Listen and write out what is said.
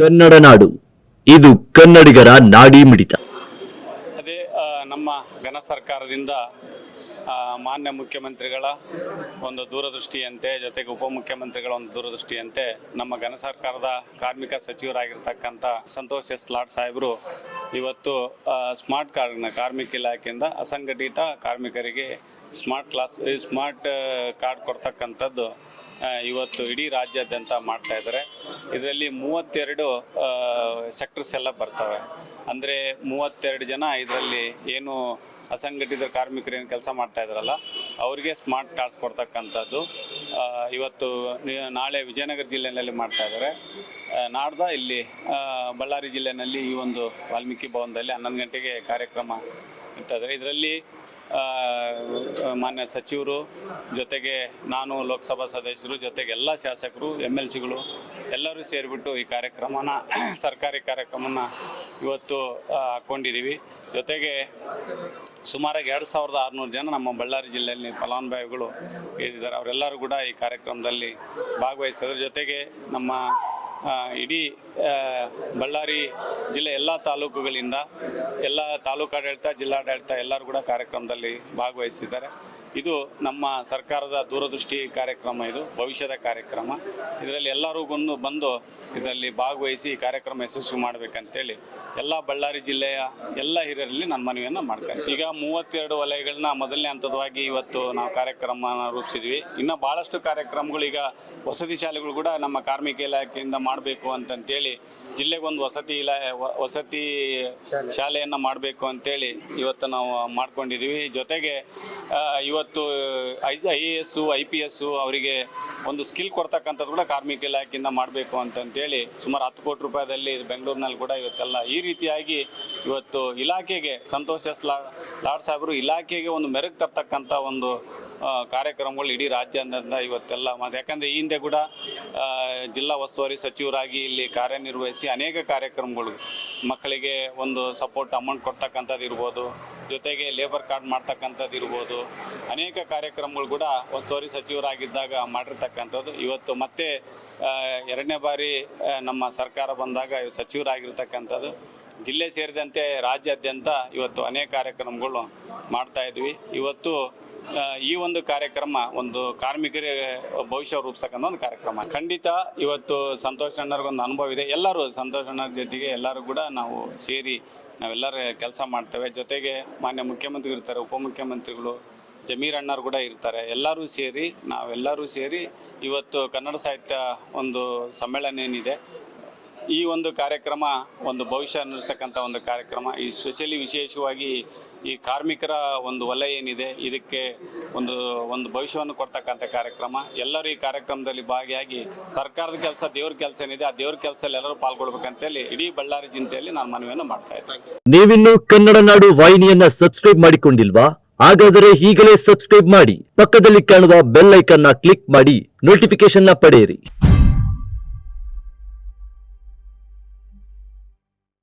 ಕನ್ನಡ ನಾಡು. ಇದು ಕನ್ನಡಿಗರ ನಾಡಿ ಮಿಡಿತ. ಅದೇ ನಮ್ಮ ಘನ ಸರ್ಕಾರದಿಂದ ಮಾನ್ಯ ಮುಖ್ಯಮಂತ್ರಿಗಳ ಒಂದು ದೂರದೃಷ್ಟಿಯಂತೆ, ಜೊತೆಗೆ ಉಪಮುಖ್ಯಮಂತ್ರಿಗಳ ಒಂದು ದೂರದೃಷ್ಟಿಯಂತೆ, ನಮ್ಮ ಘನ ಸರ್ಕಾರದ ಕಾರ್ಮಿಕ ಸಚಿವರಾಗಿರ್ತಕ್ಕಂಥ ಸಂತೋಷ್ ಎಸ್. ಲಾಡ್ ಸಾಹೇಬರು ಇವತ್ತು ಸ್ಮಾರ್ಟ್ ಕಾರ್ಡ್ನ ಕಾರ್ಮಿಕ ಇಲಾಖೆಯಿಂದ ಅಸಂಘಟಿತ ಕಾರ್ಮಿಕರಿಗೆ ಸ್ಮಾರ್ಟ್ ಕ್ಲಾಸ್, ಸ್ಮಾರ್ಟ್ ಕಾರ್ಡ್ ಕೊಡ್ತಕ್ಕಂಥದ್ದು ಇವತ್ತು ಇಡೀ ರಾಜ್ಯಾದ್ಯಂತ ಮಾಡ್ತಾ ಇದ್ದಾರೆ. ಇದರಲ್ಲಿ ಮೂವತ್ತೆರಡು ಸೆಕ್ಟರ್ಸ್ ಎಲ್ಲ ಬರ್ತವೆ. ಅಂದರೆ ಮೂವತ್ತೆರಡು ಜನ ಇದರಲ್ಲಿ ಏನು ಅಸಂಘಟಿತ ಕಾರ್ಮಿಕರು ಏನು ಕೆಲಸ ಮಾಡ್ತಾ ಇದ್ದಾರಲ್ಲ, ಅವರಿಗೆ ಸ್ಮಾರ್ಟ್ ಕಾರ್ಡ್ಸ್ ಕೊಡ್ತಕ್ಕಂಥದ್ದು. ಇವತ್ತು ನಾಳೆ ವಿಜಯನಗರ ಜಿಲ್ಲೆಯಲ್ಲಿ ಮಾಡ್ತಾ ಇದ್ದಾರೆ. ನಾಡ್ದ ಇಲ್ಲಿ ಬಳ್ಳಾರಿ ಜಿಲ್ಲೆಯಲ್ಲಿ ಈ ಒಂದು ವಾಲ್ಮೀಕಿ ಭವನದಲ್ಲಿ ಹನ್ನೊಂದು ಗಂಟೆಗೆ ಕಾರ್ಯಕ್ರಮ ಇರ್ತದೆ. ಇದರಲ್ಲಿ ಮಾನ್ಯ ಸಚಿವರು ಜೊತೆಗೆ ನಾನು ಲೋಕಸಭಾ ಸದಸ್ಯರು ಜೊತೆಗೆ ಎಲ್ಲ ಶಾಸಕರು, ಎಂ ಎಲ್ ಸಿಗಳು ಎಲ್ಲರೂ ಸೇರಿಬಿಟ್ಟು ಈ ಕಾರ್ಯಕ್ರಮನ, ಸರ್ಕಾರಿ ಕಾರ್ಯಕ್ರಮನ ಇವತ್ತು ಹಾಕ್ಕೊಂಡಿದ್ದೀವಿ. ಜೊತೆಗೆ ಸುಮಾರಾಗಿ ಎರಡು ಸಾವಿರದ ಆರುನೂರು ಜನ ನಮ್ಮ ಬಳ್ಳಾರಿ ಜಿಲ್ಲೆಯಲ್ಲಿ ಫಲಾನುಭವಿಗಳು ಇದ್ದಾರೆ ಅವರೆಲ್ಲರೂ ಕೂಡ ಈ ಕಾರ್ಯಕ್ರಮದಲ್ಲಿ ಭಾಗವಹಿಸಿದ್ರ ಜೊತೆಗೆ ನಮ್ಮ ಇಡೀ ಬಳ್ಳಾರಿ ಜಿಲ್ಲೆ ಎಲ್ಲ ತಾಲೂಕುಗಳಿಂದ ಎಲ್ಲ ತಾಲೂಕಾಡಳಿತ ಜಿಲ್ಲಾಡಳಿತ ಎಲ್ಲರೂ ಕೂಡ ಕಾರ್ಯಕ್ರಮದಲ್ಲಿ ಭಾಗವಹಿಸಿದ್ದಾರೆ. ಇದು ನಮ್ಮ ಸರ್ಕಾರದ ದೂರದೃಷ್ಟಿ ಕಾರ್ಯಕ್ರಮ ಇದು ಭವಿಷ್ಯದ ಕಾರ್ಯಕ್ರಮ. ಇದರಲ್ಲಿ ಎಲ್ಲರೂ ಬಂದು ಬಂದು ಇದರಲ್ಲಿ ಭಾಗವಹಿಸಿ ಈ ಕಾರ್ಯಕ್ರಮ ಯಶಸ್ವಿ ಮಾಡಬೇಕಂತೇಳಿ ಎಲ್ಲ ಬಳ್ಳಾರಿ ಜಿಲ್ಲೆಯ ಎಲ್ಲ ಹಿರಿಯರಲ್ಲಿ ನಾನು ಮನವಿಯನ್ನು ಮಾಡ್ತೇನೆ ಈಗ ಮೂವತ್ತೆರಡು ವಲಯಗಳನ್ನ ಮೊದಲನೇ ಹಂತದವಾಗಿ ಇವತ್ತು ನಾವು ಕಾರ್ಯಕ್ರಮ ರೂಪಿಸಿದ್ವಿ. ಇನ್ನು ಭಾಳಷ್ಟು ಕಾರ್ಯಕ್ರಮಗಳು ಈಗ ವಸತಿ ಶಾಲೆಗಳು ಕೂಡ ನಮ್ಮ ಕಾರ್ಮಿಕ ಇಲಾಖೆಯಿಂದ ಮಾಡಬೇಕು ಅಂತಂತೇಳಿ ಜಿಲ್ಲೆಗೊಂದು ವಸತಿ ಇಲಾ ವಸತಿ ಶಾಲೆಯನ್ನು ಮಾಡಬೇಕು ಅಂತೇಳಿ ಇವತ್ತು ನಾವು ಮಾಡ್ಕೊಂಡಿದ್ದೀವಿ ಜೊತೆಗೆ ಇವತ್ತು I I A S I P S ಅವರಿಗೆ ಒಂದು ಸ್ಕಿಲ್ ಕೊಡ್ತಕ್ಕಂಥದ್ದು ಕೂಡ ಕಾರ್ಮಿಕ ಇಲಾಖೆಯಿಂದ ಮಾಡಬೇಕು ಅಂತಂತೇಳಿ ಸುಮಾರು ಹತ್ತು ಕೋಟಿ ರೂಪಾಯಿದಲ್ಲಿ ಬೆಂಗಳೂರಿನಲ್ಲಿ ಕೂಡ ಇವತ್ತೆಲ್ಲ ಈ ರೀತಿಯಾಗಿ ಇವತ್ತು ಇಲಾಖೆಗೆ ಸಂತೋಷ ಲಾಡ್ ಸಾಹೇಬರು ಇಲಾಖೆಗೆ ಒಂದು ಮೆರುಗು ತರ್ತಕ್ಕಂಥ ಒಂದು ಕಾರ್ಯಕ್ರಮಗಳು ಇಡೀ ರಾಜ್ಯಾದ್ಯಂತ ಇವತ್ತೆಲ್ಲ ಮತ್ತು ಯಾಕಂದರೆ ಈ ಹಿಂದೆ ಕೂಡ ಜಿಲ್ಲಾ ಉಸ್ತುವಾರಿ ಸಚಿವರಾಗಿ ಇಲ್ಲಿ ಕಾರ್ಯನಿರ್ವಹಿಸಿ ಅನೇಕ ಕಾರ್ಯಕ್ರಮಗಳು ಮಕ್ಕಳಿಗೆ ಒಂದು ಸಪೋರ್ಟ್ ಅಮೌಂಟ್ ಕೊಡ್ತಕ್ಕಂಥದ್ದು ಇರ್ಬೋದು, ಜೊತೆಗೆ ಲೇಬರ್ ಕಾರ್ಡ್ ಮಾಡ್ತಕ್ಕಂಥದ್ದು ಇರ್ಬೋದು, ಅನೇಕ ಕಾರ್ಯಕ್ರಮಗಳು ಕೂಡ ಉಸ್ತುವಾರಿ ಸಚಿವರಾಗಿದ್ದಾಗ ಮಾಡಿರ್ತಕ್ಕಂಥದ್ದು. ಇವತ್ತು ಮತ್ತೆ ಎರಡನೇ ಬಾರಿ ನಮ್ಮ ಸರ್ಕಾರ ಬಂದಾಗ ಸಚಿವರಾಗಿರ್ತಕ್ಕಂಥದ್ದು. ಜಿಲ್ಲೆ ಸೇರಿದಂತೆ ರಾಜ್ಯಾದ್ಯಂತ ಇವತ್ತು ಅನೇಕ ಕಾರ್ಯಕ್ರಮಗಳು ಮಾಡ್ತಾ ಇದ್ವಿ. ಇವತ್ತು ಈ ಒಂದು ಕಾರ್ಯಕ್ರಮ ಒಂದು ಕಾರ್ಮಿಕರ ಭವಿಷ್ಯ ರೂಪಿಸ್ತಕ್ಕಂಥ ಒಂದು ಕಾರ್ಯಕ್ರಮ. ಖಂಡಿತ ಇವತ್ತು ಸಂತೋಷ್ ಅಣ್ಣರಿಗೊಂದು ಅನುಭವ ಇದೆ. ಎಲ್ಲರೂ ಸಂತೋಷ್ ಅಣ್ಣರ ಜೊತೆಗೆ ಎಲ್ಲರೂ ಕೂಡ ನಾವು ಸೇರಿ ನಾವೆಲ್ಲರೂ ಕೆಲಸ ಮಾಡ್ತೇವೆ. ಜೊತೆಗೆ ಮಾನ್ಯ ಮುಖ್ಯಮಂತ್ರಿ ಇರ್ತಾರೆ, ಉಪಮುಖ್ಯಮಂತ್ರಿಗಳು, ಜಮೀರ್ ಅಣ್ಣರು ಕೂಡ ಇರ್ತಾರೆ. ಎಲ್ಲರೂ ಸೇರಿ ನಾವೆಲ್ಲರೂ ಸೇರಿ ಇವತ್ತು ಕನ್ನಡ ಸಾಹಿತ್ಯ ಒಂದು ಸಮ್ಮೇಳನ ಏನಿದೆ, ಈ ಒಂದು ಕಾರ್ಯಕ್ರಮ ಒಂದು ಭವಿಷ್ಯ ಅನ್ನಿಸ್ತಕ್ಕಂಥ ಒಂದು ಕಾರ್ಯಕ್ರಮ. ಈ ಸ್ಪೆಷಲಿ ವಿಶೇಷವಾಗಿ ಈ ಕಾರ್ಮಿಕರ ಒಂದು ವಲಯ ಏನಿದೆ, ಇದಕ್ಕೆ ಒಂದು ಒಂದು ಭವಿಷ್ಯವನ್ನು ಕೊಡ್ತಕ್ಕಂಥ ಕಾರ್ಯಕ್ರಮ. ಎಲ್ಲರೂ ಈ ಕಾರ್ಯಕ್ರಮದಲ್ಲಿ ಭಾಗಿಯಾಗಿ ಸರ್ಕಾರದ ಕೆಲಸ, ದೇವ್ರ ಕೆಲಸ ಏನಿದೆ, ಆ ದೇವ್ರ ಕೆಲಸದಲ್ಲಿ ಎಲ್ಲರೂ ಪಾಲ್ಗೊಳ್ಬೇಕಂತೇಳಿ ಇಡೀ ಬಳ್ಳಾರಿ ಜಿಲ್ಲೆಯಲ್ಲಿ ನಾನು ಮನವಿಯನ್ನು ಮಾಡ್ತಾ ಇದ್ದೇನೆ. ನೀವಿನ್ನು ಕನ್ನಡ ನಾಡು ವಾಹಿನಿಯನ್ನ ಸಬ್ಸ್ಕ್ರೈಬ್ ಮಾಡಿಕೊಂಡಿಲ್ವಾ? ಹಾಗಾದರೆ ಈಗಲೇ ಸಬ್ಸ್ಕ್ರೈಬ್ ಮಾಡಿ, ಪಕ್ಕದಲ್ಲಿ ಕಾಣುವ ಬೆಲ್ ಐಕನ್ನ ಕ್ಲಿಕ್ ಮಾಡಿ ನೋಟಿಫಿಕೇಶನ್ನ ಪಡೆಯಿರಿ.